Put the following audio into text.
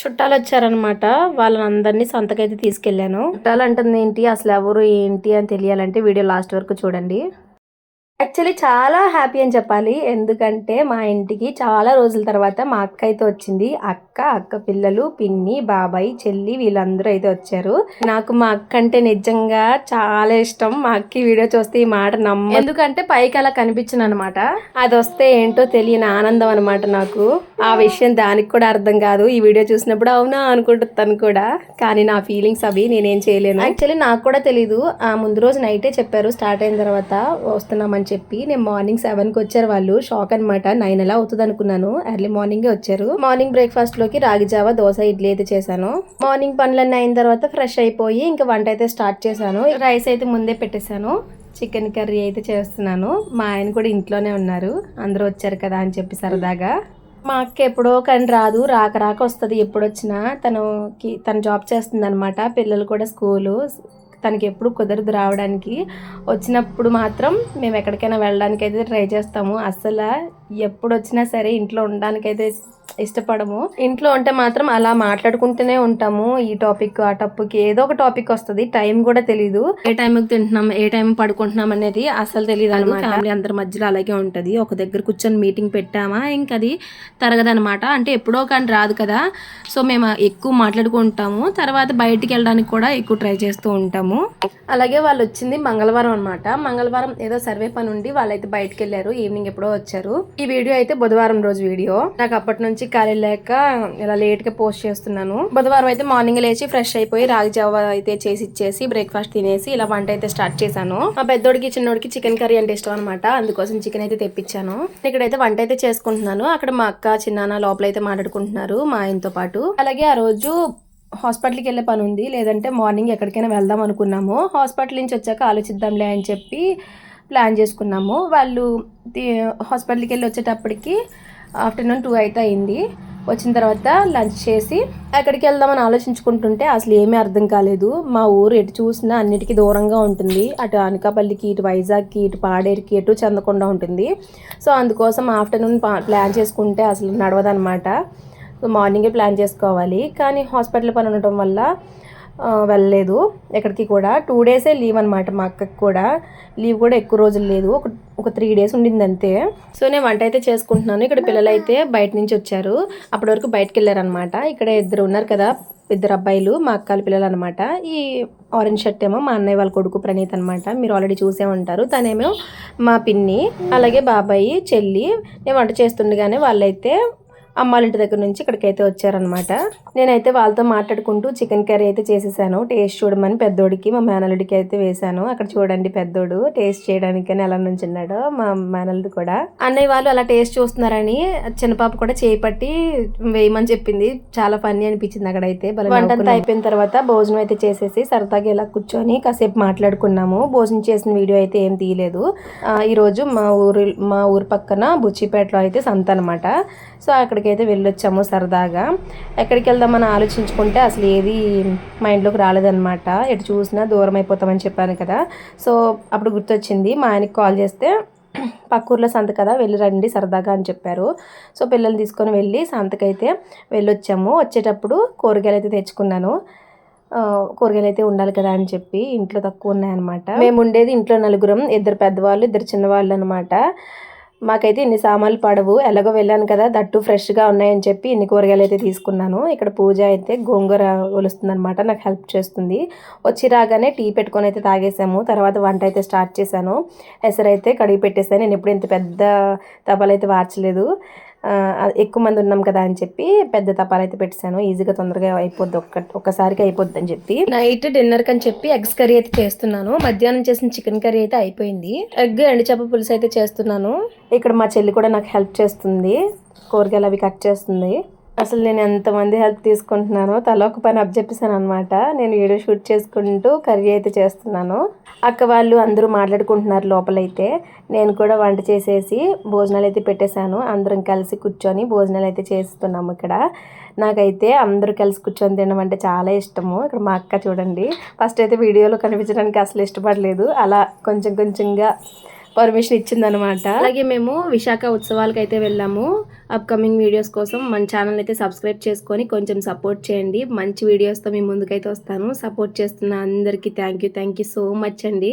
చుట్టాలు వచ్చారనమాట వాళ్ళని అందరినీ సంతకైతే తీసుకెళ్ళాను. చుట్టాలు అంటుంది ఏంటి? అసలు ఎవరు ఏంటి అని తెలియాలంటే వీడియో లాస్ట్ వరకు చూడండి. యాక్చువల్లీ చాలా హ్యాపీ అని చెప్పాలి. ఎందుకంటే మా ఇంటికి చాలా రోజుల తర్వాత మా అక్క అయితే వచ్చింది. అక్క అక్క పిల్లలు పిన్ని బాబాయ్ చెల్లి వీళ్ళందరూ అయితే వచ్చారు. నాకు మా అక్క అంటే నిజంగా చాలా ఇష్టం. మా అక్క ఈ వీడియో చూస్తే ఈ మాట నమ్మ ఎందుకంటే పైకి అలా కనిపించను అనమాట అది వస్తే ఏంటో తెలియని ఆనందం అనమాట నాకు. ఆ విషయం దానికి కూడా అర్థం కాదు. ఈ వీడియో చూసినప్పుడు అవునా అనుకుంటాను కూడా. కానీ నా ఫీలింగ్స్ అవి నేనేం చేయలేను. యాక్చువల్లీ నాకు కూడా తెలీదు. ఆ ముందు రోజు నైటే చెప్పారు. స్టార్ట్ అయిన తర్వాత వస్తున్నామని చెప్పి నేను మార్నింగ్ సెవెన్కి వచ్చారు వాళ్ళు. షాక్ అనమాట నైన్ ఎలా అవుతుంది అనుకున్నాను. ఎర్లీ మార్నింగే వచ్చారు. మార్నింగ్ బ్రేక్ఫాస్ట్లోకి రాగి జావా దోశ ఇడ్లీ అయితే చేశాను. మార్నింగ్ పనులన్నీ అయిన తర్వాత ఫ్రెష్ అయిపోయి ఇంకా వంట అయితే స్టార్ట్ చేశాను. రైస్ అయితే ముందే పెట్టేశాను. చికెన్ కర్రీ అయితే చేస్తున్నాను. మా ఆయన కూడా ఇంట్లోనే ఉన్నారు. అందరూ వచ్చారు కదా అని చెప్పి సరదాగా. మా అక్క ఎప్పుడో కానీ రాదు. రాక రాక వస్తుంది. ఎప్పుడు వచ్చినా తనకి తను జాబ్ చేస్తుంది అనమాట పిల్లలు కూడా స్కూలు. తనకి ఎప్పుడు కుదరదు రావడానికి. వచ్చినప్పుడు మాత్రం మేము ఎక్కడికైనా వెళ్ళడానికి అయితే ట్రై చేస్తాము. అసలు ఎప్పుడు వచ్చినా సరే ఇంట్లో ఉండడానికైతే ఇష్టపడము. ఇంట్లో ఉంటే మాత్రం అలా మాట్లాడుకుంటూనే ఉంటాము. ఈ టాపిక్ ఆ టాపిక్ ఏదో ఒక టాపిక్ వస్తుంది. టైం కూడా తెలీదు. ఏ టైంకి తింటున్నాం ఏ టైం పడుకుంటున్నాం అనేది అసలు తెలియదు అనమాట. ఫ్యామిలీ అందరి మధ్యలో అలాగే ఉంటది. ఒక దగ్గర కూర్చొని మీటింగ్ పెట్టామా ఇంకా అది తరగదనమాట. అంటే ఎప్పుడో కానీ రాదు కదా. సో మేము ఎక్కువ మాట్లాడుకుంటాము. తర్వాత బయటికి వెళ్ళడానికి కూడా ఎక్కువ ట్రై చేస్తూ ఉంటాము. అలాగే వాళ్ళు వచ్చింది మంగళవారం అనమాట. మంగళవారం ఏదో సర్వే పని ఉండి వాళ్ళైతే బయటికి వెళ్ళారు. ఈవినింగ్ ఎప్పుడో వచ్చారు. ఈ వీడియో అయితే బుధవారం రోజు వీడియో. నాకు అప్పటి నుంచి ఖాళీ లేక ఇలా లేట్గా పోస్ట్ చేస్తున్నాను. బుధవారం అయితే మార్నింగ్ లేచి ఫ్రెష్ అయిపోయి రాగి జావ అయితే చేసి ఇచ్చేసి బ్రేక్ఫాస్ట్ తినేసి ఇలా వంట అయితే స్టార్ట్ చేశాను. మా పెద్దోడికి చిన్నోడికి చికెన్ కర్రీ అంటే ఇష్టం అనమాట అందుకోసం చికెన్ అయితే తెప్పించాను. ఇక్కడైతే వంట అయితే చేసుకుంటున్నాను. అక్కడ మా అక్క చిన్నాన్న లోపల అయితే మాట్లాడుకుంటున్నారు మా ఆయనతో పాటు. అలాగే ఆ రోజు హాస్పిటల్కి వెళ్ళే పని ఉంది. లేదంటే మార్నింగ్ ఎక్కడికైనా వెళ్దాం అనుకున్నాము. హాస్పిటల్ నుంచి వచ్చాక ఆలోచిద్దాంలే అని చెప్పి ప్లాన్ చేసుకున్నాము. వాళ్ళు హాస్పిటల్కి వెళ్ళి వచ్చేటప్పటికి ఆఫ్టర్నూన్ టూ అయితే అయింది. వచ్చిన తర్వాత లంచ్ చేసి ఎక్కడికి వెళ్దామని ఆలోచించుకుంటుంటే అసలు ఏమీ అర్థం కాలేదు. మా ఊరు ఎటు చూసినా అన్నిటికీ దూరంగా ఉంటుంది. అటు అనకాపల్లికి ఇటు వైజాగ్కి ఇటు పాడేరుకి ఎటు చెందకుండా ఉంటుంది. సో అందుకోసం ఆఫ్టర్నూన్ ప్లాన్ చేసుకుంటే అసలు నడవదనమాట. సో మార్నింగే ప్లాన్ చేసుకోవాలి. కానీ హాస్పిటల్ పని ఉండటం వల్ల వెళ్ళలేదు. ఎక్కడికి కూడా. టూ డేసే లీవ్ అనమాట మా అక్కకి కూడా. లీవ్ కూడా ఎక్కువ రోజులు లేదు. ఒక ఒక త్రీ డేస్ ఉండింది అంతే. సో నేను వంట అయితే చేసుకుంటున్నాను. ఇక్కడ పిల్లలు అయితే బయట నుంచి వచ్చారు. అప్పటి వరకు బయటకు వెళ్ళారనమాట ఇక్కడ ఇద్దరు ఉన్నారు కదా ఇద్దరు అబ్బాయిలు మా అక్కల పిల్లలు అనమాట ఈ ఆరెంజ్ షర్ట్ ఏమో మా అన్నయ్య వాళ్ళ కొడుకు ప్రణీత్ అనమాట మీరు ఆల్రెడీ చూసే ఉంటారు. తనేమో మా పిన్ని అలాగే బాబాయి చెల్లి. నేను వంట చేస్తుండగానే వాళ్ళైతే అమ్మాళ్ళ ఇంటి దగ్గర నుంచి ఇక్కడికైతే వచ్చారనమాట నేనైతే వాళ్ళతో మాట్లాడుకుంటూ చికెన్ కర్రీ అయితే చేసేసాను. టేస్ట్ చూడమని పెద్దోడికి మా మేనల్లుడికి అయితే వేశాను. అక్కడ చూడండి పెద్దోడు టేస్ట్ చేయడానికి అని ఎలా నుంచున్నాడో మా మేనల్లుడు కూడా. అన్నయ్య వాళ్ళు అలా టేస్ట్ చూస్తున్నారని చిన్నపాప కూడా చేయి పట్టి వేయమని చెప్పింది. చాలా ఫన్నీ అనిపించింది అక్కడైతే. భలే వంట అంతా అయిపోయిన తర్వాత భోజనం అయితే చేసేసి సరదాగా ఇలా కూర్చొని కాసేపు మాట్లాడుకున్నాము. భోజనం చేసిన వీడియో అయితే ఏం తీయలేదు. ఈరోజు మా ఊరు మా ఊరు పక్కన బుచ్చిపేటలో అయితే సంత అనమాట సో అయితే వెళ్ళొచ్చాము సరదాగా ఎక్కడికి వెళ్దామని ఆలోచించుకుంటే అసలు ఏది మైండ్లోకి రాలేదన్నమాట. ఎటు చూసినా దూరం అయిపోతామని చెప్పాను కదా. సో అప్పుడు గుర్తొచ్చింది మా ఆయనకి కాల్ చేస్తే పక్క ఊర్లో సంత కదా వెళ్ళి రండి సరదాగా అని చెప్పారు. సో పిల్లల్ని తీసుకొని వెళ్ళి సంతకైతే వెళ్ళొచ్చాము. వచ్చేటప్పుడు కూరగాయలు అయితే తెచ్చుకున్నాను. కూరగాయలు అయితే ఉండాలి కదా అని చెప్పి ఇంట్లో తక్కువ ఉన్నాయన్నమాట. మేము ఉండేది ఇంట్లో నలుగురం ఇద్దరు పెద్దవాళ్ళు ఇద్దరు చిన్నవాళ్ళు అనమాట మాకైతే ఇన్ని సామాన్లు పడవు. ఎలాగో వెళ్ళాను కదా దట్టు ఫ్రెష్గా ఉన్నాయని చెప్పి ఇన్ని కూరగాయలు అయితే తీసుకున్నాను. ఇక్కడ పూజ అయితే గోంగూర ఒలుస్తుంది అనమాట నాకు హెల్ప్ చేస్తుంది. వచ్చి రాగానే టీ పెట్టుకొని అయితే తాగేసాము. తర్వాత వంట అయితే స్టార్ట్ చేశాను. ఎసరైతే కడిగి పెట్టేసాను నేను ఎప్పుడు ఇంత పెద్ద తపాలైతే వార్చలేదు. ఎక్కువ మంది ఉన్నాం కదా అని చెప్పి పెద్ద తపాలు అయితే పెట్టేశాను. ఈజీగా తొందరగా అయిపోద్ది ఒక్క ఒక్కసారికి అయిపోద్ది అని చెప్పి. నైట్ డిన్నర్ అని చెప్పి ఎగ్స్ కర్రీ అయితే చేస్తున్నాను. మధ్యాహ్నం చేసిన చికెన్ కర్రీ అయితే అయిపోయింది. ఎగ్ ఎండు చేప పులుసు అయితే చేస్తున్నాను. ఇక్కడ మా చెల్లి కూడా నాకు హెల్ప్ చేస్తుంది. కూరగాయలు అవి కట్ చేస్తుంది. అసలు నేను ఎంతమంది హెల్ప్ తీసుకుంటున్నానో తల ఒక పని అప్ చెప్పేసాను అనమాట నేను వీడియో షూట్ చేసుకుంటూ కర్రీ అయితే చేస్తున్నాను. అక్క వాళ్ళు అందరూ మాట్లాడుకుంటున్నారు లోపలైతే. నేను కూడా వంట చేసేసి భోజనాలు అయితే పెట్టేశాను. అందరం కలిసి కూర్చొని భోజనాలు అయితే చేస్తున్నాము ఇక్కడ. నాకైతే అందరూ కలిసి కూర్చొని తినడం అంటే చాలా ఇష్టము. ఇక్కడ మా అక్క చూడండి. ఫస్ట్ అయితే వీడియోలో కనిపించడానికి అసలు ఇష్టపడలేదు. అలా కొంచెం కొంచెంగా పర్మిషన్ ఇచ్చిందనమాట అలాగే మేము విశాఖ ఉత్సవాలకు అయితే వెళ్ళాము. అప్కమింగ్ వీడియోస్ కోసం మన ఛానల్ అయితే సబ్స్క్రైబ్ చేసుకొని కొంచెం సపోర్ట్ చేయండి. మంచి వీడియోస్తో మీ ముందుకైతే వస్తాను. సపోర్ట్ చేస్తున్న అందరికీ thank you thank you so much అండి.